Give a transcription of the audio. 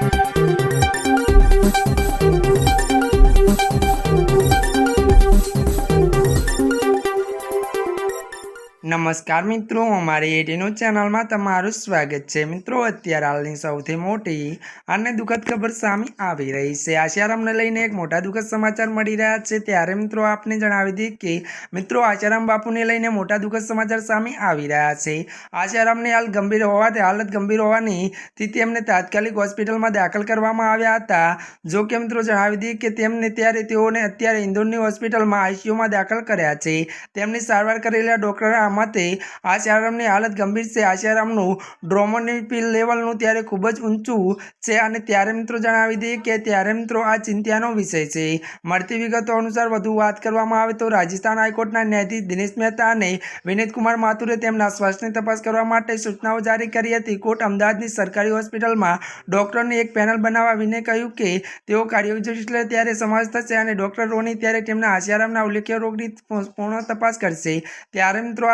Thank you. નમસ્કાર મિત્રો, અમારી એટીનું ચેનલમાં તમારું સ્વાગત છે. મિત્રો, અત્યારે હાલની સૌથી મોટી અને દુઃખદ ખબર સામે આવી રહી છે. આશારામને લઈને એક મોટા દુઃખદ સમાચાર મળી રહ્યા છે. ત્યારે મિત્રો, આપને જણાવી દઈએ કે મિત્રો, આશારામ બાપુને લઈને મોટા દુઃખદ સમાચાર સામે આવી રહ્યા છે. આશારામને હાલ ગંભીર હોવાથી હાલત ગંભીર હોવાની સ્થિતિ તેમને તાત્કાલિક હોસ્પિટલમાં દાખલ કરવામાં આવ્યા હતા. જો કે મિત્રો, જણાવી દઈએ કે તેમને ત્યારે તેઓને અત્યારે ઇન્દોરની હોસ્પિટલમાં આઈસીયુમાં દાખલ કર્યા છે. તેમની સારવાર કરેલા ડોક્ટરના મતે આશારામની હાલત ગંભીર છે. આશારામનું ડ્રોમોનિપિલ લેવલનું ત્યારે ખૂબ જ ઊંચું છે અને ત્યારે મિત્રો જણાવી દઈએ કે ત્યારે મિત્રો આ ચિંતાનો વિષય છે. મળતી વિગતો અનુસાર વધુ વાત કરવામાં આવે તો રાજસ્થાન હાઈકોર્ટના ન્યાયાધીશ દિનેશ મહેતા અને વિનીતકુમાર માથુરે તેમના સ્વાસ્થ્યની તપાસ કરવા માટે સૂચનાઓ જારી કરી હતી. કોર્ટ અમદાવાદની સરકારી હોસ્પિટલમાં ડૉક્ટરની એક પેનલ બનાવવા વિને કહ્યું કે તેઓ કાર્યોજલે ત્યારે સમાજ થશે અને ડૉક્ટરોની ત્યારે તેમના આશારામના ઉલ્લેખ્ય રોગની પૂર્ણ તપાસ કરશે. ત્યારે મિત્રો